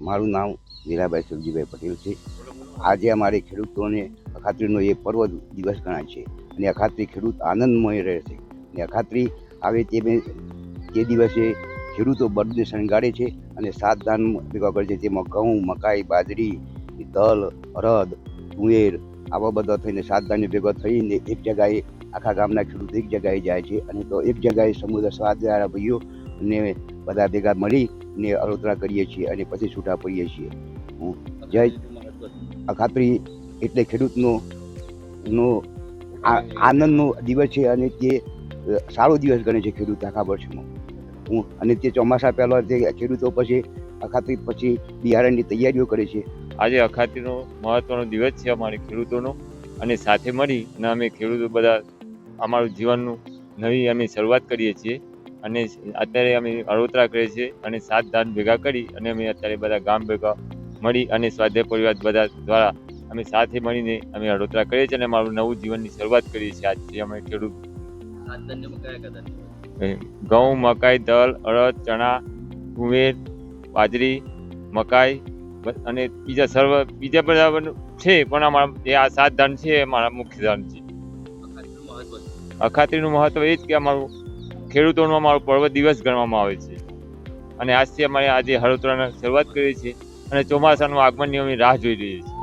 મારું નામ વીરાભાઈ સુરજીભાઈ પટેલ છે. આજે અમારે ખેડૂતોને અખાત્રીનો એ પર્વ દિવસ ગણાય છે અને અખાત્રી ખેડૂત આનંદમય રહે છે અને અખાત્રી આવે તે તે દિવસે ખેડૂતો બળદને શણગારે છે અને સાત ધાન ભેગા કરે છે. તેમાં ઘઉં, મકાઈ, બાજરી તલ અરદ, તુવેર આવા બધા થઈને સાત ધાન્ય ભેગા થઈને એક જગાએ આખા ગામના ખેડૂત એક જગાએ જાય છે. અને તો એક જગાએ સમુદ્ર સાત ભાઈઓ અને બધા ભેગા મળી ને અરોતરા કરીએ છીએ અને પછી છૂટા પડીએ છીએ. હું જય અખાત્રી એટલે ખેડૂતનો નો આ- આનંદનો દિવસ છે અને તે સારો દિવસ ગણે છે ખેડૂત આખા વર્ષમાં હું અને તે ચોમાસા પહેલાં તે ખેડૂતો પછી અખાત્રી પછી બિયારણની તૈયારીઓ કરે છે. આજે અખાતીનો મહત્વનો દિવસ છે અમારે ખેડૂતોનો અને સાથે મળી અને અમે ખેડૂતો બધા અમારું જીવનનું નવી અમે શરૂઆત કરીએ છીએ. અને અત્યારે અમે અળોતરા કરીએ છીએ અને સાત ધાન ભેગા કરી અને અમે અત્યારે બધા ગામ ભેગા મળી અને સ્વાધ્યાય પરિવાર બધા દ્વારા અમે સાથે મળીને અમે અળોતરા કરીએ છીએ અને અમારું નવું જીવનની શરૂઆત કરીએ છીએ. આજથી અમે ખેડૂત ઘઉં મકાઈ દલ અડદ ચણા કુવેર બાજરી મકાઈ અને બીજા સર્વ બીજા બધા છે પણ અમારા જે આ સાત ધાન છે એ અમારા મુખ્ય ધાન છે. અખાત્રીનું મહત્વ એ જ કે અમારું ખેડૂતોનો અમારો પર્વ દિવસ ગણવામાં આવે છે. અને આજથી અમારે આજે હળોતરાની શરૂઆત કરી છે અને ચોમાસાનું આગમનની નિયમની રાહ જોઈ રહી છીએ.